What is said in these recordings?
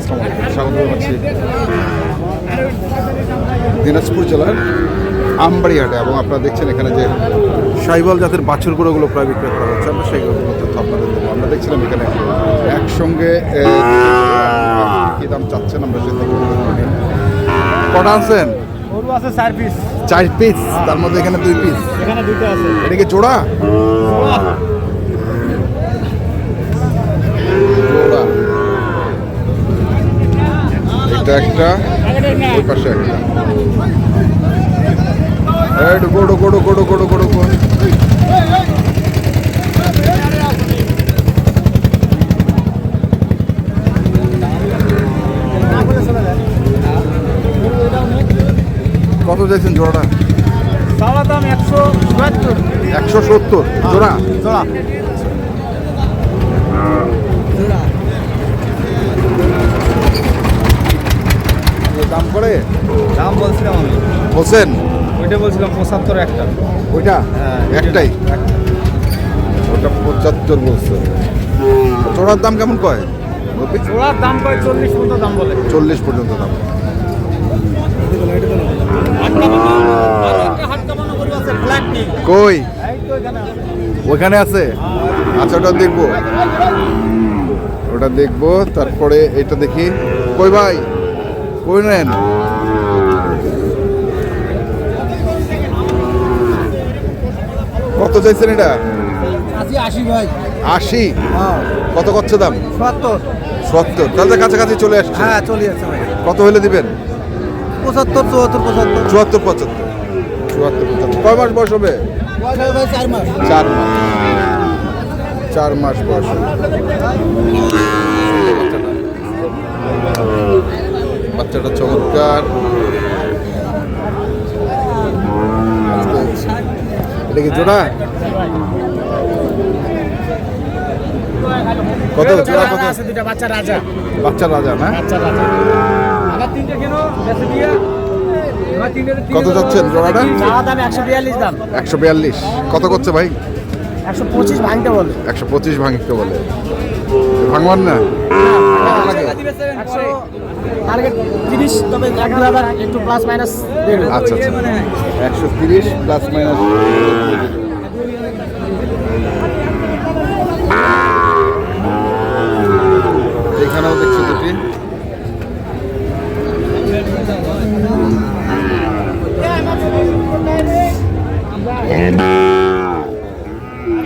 আসসালামু আলাইকুম স্বাগত জানাচ্ছি। দিনাজপুর জেলার আমবাড়িহাটে এবং আপনারা দেখছেন এখানে যে সাইবল জাতের বাছুর গুঁড়োগুলো প্রায় বিক্রয় করা হচ্ছে। আমরা সেইগুলো তথ্য আপনাদের দেবো। আমরা দেখছিলাম এখানে একসঙ্গে কি দাম চাচ্ছেন আমরা সেটা কটা আনছেন? আছে চার পিস চার পিস তার মধ্যে এখানে দুই পিস এখানে দুটো আছে। এটা কি জোড়া। একটা ওই পাশে একটা। ঢুকো ঢুকো ঢুকো ঢুকো ঢুকো ঢুকো। কত চাইছেন জোড়াটা? চাওয়া দাম একশো একশো সত্তর। জোড়া? জোড়া দাম করে দাম বলছিলাম আমি। বলছেন? ওইটা বলছিলাম পঁচাত্তর একটা। ওইটা? হ্যাঁ, একটাই? ওটা পঁচাত্তর বলছে। জোড়ার দাম কেমন কয়? জোড়ার দাম কয়? চল্লিশ মতো দাম বলে। চল্লিশ পর্যন্ত দাম। কই? ওখানে আছে? আচ্ছা ওটা দেখব। ওটা দেখব তারপরে এটা দেখি। কই ভাই? কই নেন? কত চাইছেন এটা? আশি হ্যাঁ। কত করছে দাম? সত্তর। তাহলে কাছাকাছি চলে আসছে। হ্যাঁ চলে যাচ্ছে কত হলে দিবেন? পঁচাত্তর চুয়াত্তর পঁচাত্তর। চুয়াত্তর পঁচাত্তর। চুয়াত্তর পঁচাত্তর। কয় মাস বয়স হবে? চার মাস। চার মাস। চার মাস বয়স। বাচ্চাটা চমৎকার। কি জোড়া কত? জোড়া কত? আছে দুটা বাচ্চা রাজা। বাচ্চা রাজা না? বাচ্চা রাজা। আবার তিনটে কেন? বেশি দিয়ে? কত যাচ্ছেন জোড়াটা? দাম একশো বিয়াল্লিশ দাম। একশো বিয়াল্লিশ। কত করছে ভাই? একশো পঁচিশ ভাঙতে বলে। একশো পঁচিশ ভাঙতে বলে। ভাঙবান না? একশো টার্গেট তিরিশ তবে এক দু হাজার একটু প্লাস মাইনাস আচ্ছা আচ্ছা। একশো তিরিশ প্লাস মাইনাস এখানেও দেখছি দুটি।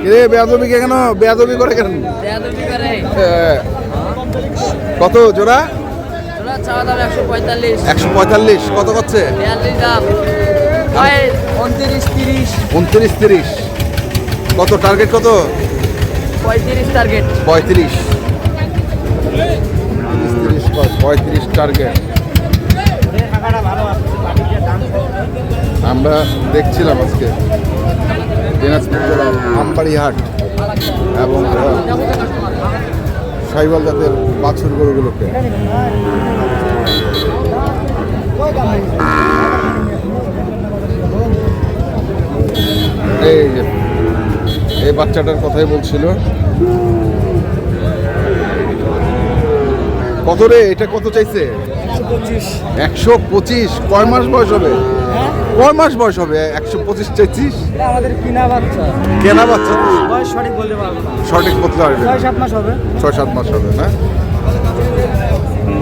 কিরে বেয়াদবি কেন? বেয়াদবি করে কেন? বেয়াদবি করে। কত জোড়া? একশো পঁয়তাল্লিশ। কত করছে? উনত্রিশ তিরিশ। কত টার্গেট কত? পঁয়ত্রিশ টার্গেট পঁয়ত্রিশ। তিরিশ পঁয়ত্রিশ টার্গেট আমরা দেখছিলাম আজকে দিনাজপুর জেলার এবং সাইবাল জাতের বাছুর গরুগুলোকে এই যে এই বাচ্চাটার কথাই বলছিল। কত রে? এটা কত চাইছে? একশো পঁচিশ। কয় মাস বয়স হবে? কয় মাস বয়স হবে? একশো পঁচিশ চাইছিস? আমাদের কিনা বাচ্চা। কেনা বাচ্চা বয়স সঠিক বলতে পারব সঠিক বলতে পারবে ছয় সাত মাস হবে। ছয় সাত মাস হবে না?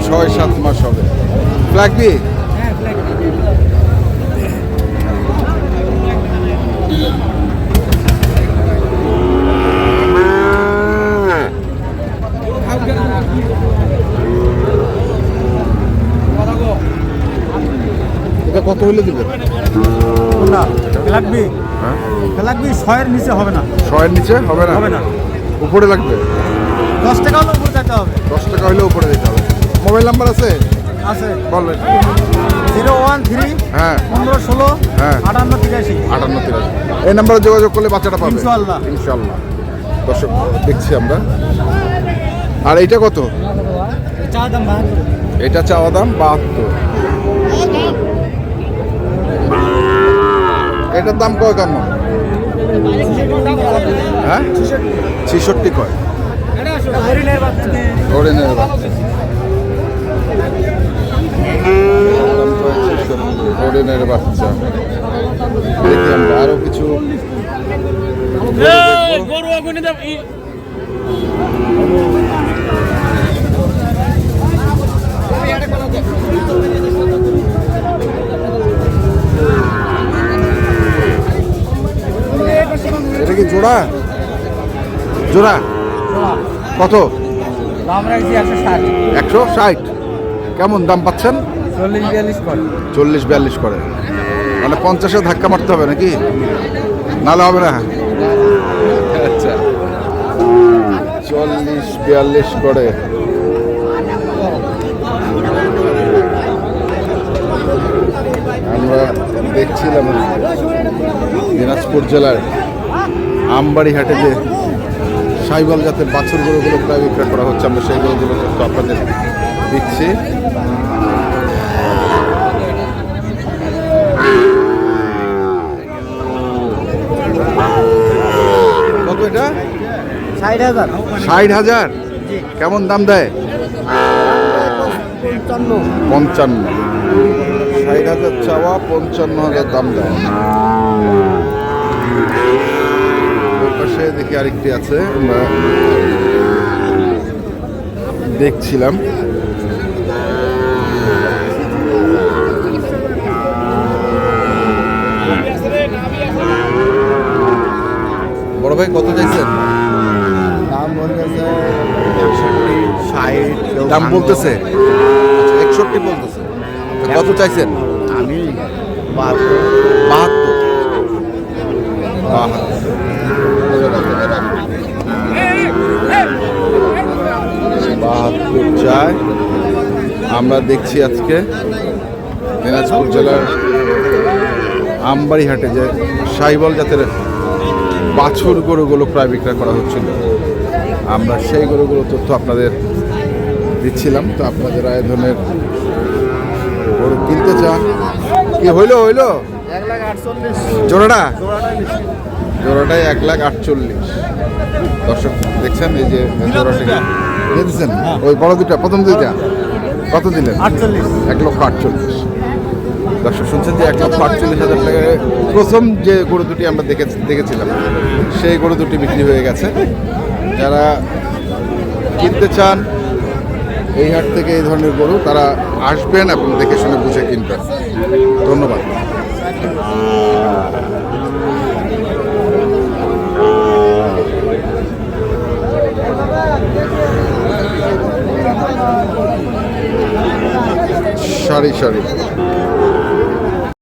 ছয় সাত মাস হবে। লাগবি হ্যাঁ ফ্ল্যাগ এটা কত হলে দিবে? না লাগবি? হ্যাঁ? লাগবি ছয়ের নিচে হবে না। ছয়ের নিচে হবে না? হবে না। উপরে লাগবে? দশ টাকা হলে উপরে যেতে হবে। দশ টাকা হলে উপরে দিতে হবে। মোবাইল নাম্বার আছে? আছে। বলেন জিরো ওয়ান থ্রি হ্যাঁ। পনেরো ষোলো হ্যাঁ। আটান্ন তিরাশি। আটান্ন তিরাশি। এই নাম্বারে যোগাযোগ করলে বাচ্চাটা পাবে। ইনশাআল্লাহ। ইনশাল্লাহ দর্শক দেখছি আমরা। আর এইটা কত? চা দাম এটা চাওয়া দাম বাহাত্তর। এটার দাম কয় কেমন হ্যাঁ? ছিষট্টি কয়? হরিণের বাচ্চা। আরও কিছু। গরু জোড়া? জোড়া? কত? দাম রাখছি একশো ষাট। একশো ষাট। কেমন দাম পাচ্ছেন? চল্লিশ বিয়াল্লিশ করে। চল্লিশ বিয়াল্লিশ করে। মানে পঞ্চাশে ধাক্কা মারতে হবে নাকি? নাহলে হবে না। আচ্ছা। চল্লিশ বিয়াল্লিশ করে। আমরা দেখছিলাম দিনাজপুর জেলার আমবাড়ি হাটে যে সাইবল জাতের বাছুর গরুগুলো প্রায় বিক্রয় করা হচ্ছে। আমরা সেইগুলোগুলো গরুগুলো তো আপনাদের দিচ্ছি। কত এটা? ষাট হাজার। ষাট হাজার? কেমন দাম দেয়? পঞ্চান্ন। ষাট হাজার চাওয়া পঞ্চান্ন হাজার দাম দেয়। পাশে দেখি আরেকটি আছে আমরা দেখছিলাম। বড় ভাই কত চাইছেন? দাম বলতেছে একষট্টি ষাট দাম বলতেছে? একষট্টি বলতেছে। কত চাইছেন? আমি বাহাত্তর। বাহাত্তর। বাহাত্তর চায়। আমরা দেখছি আজকে দিনাজপুর জেলার আমবাড়িহাটে যে সাইবল জাতের বাছুর গরুগুলো প্রায় বিক্রয় করা হচ্ছিল। আমরা সেই গরুগুলো তথ্য আপনাদের দিচ্ছিলাম। তো আপনাদের আয় ধরনের গরু কিনতে চান। কি হইল হইল? জোড়াটা? জোড়াটাই এক লাখ আটচল্লিশ। দর্শক দেখছেন এই যে জোড়াটি? দিয়ে দিচ্ছেন ওই বড় দুটা প্রথম দুইটা? কত দিলেন? আটচল্লিশ। এক লক্ষ আটচল্লিশ। দর্শক শুনছেন যে এক লক্ষ আটচল্লিশ হাজার টাকায় প্রথম যে গরু দুটি আমরা দেখে দেখেছিলাম সেই গরু দুটি বিক্রি হয়ে গেছে। যারা কিনতে চান এই হাট থেকে এই ধরনের গরু তারা আসবেন এবং দেখে শুনে বুঝে কিনবেন। ধন্যবাদ। সারি সারি।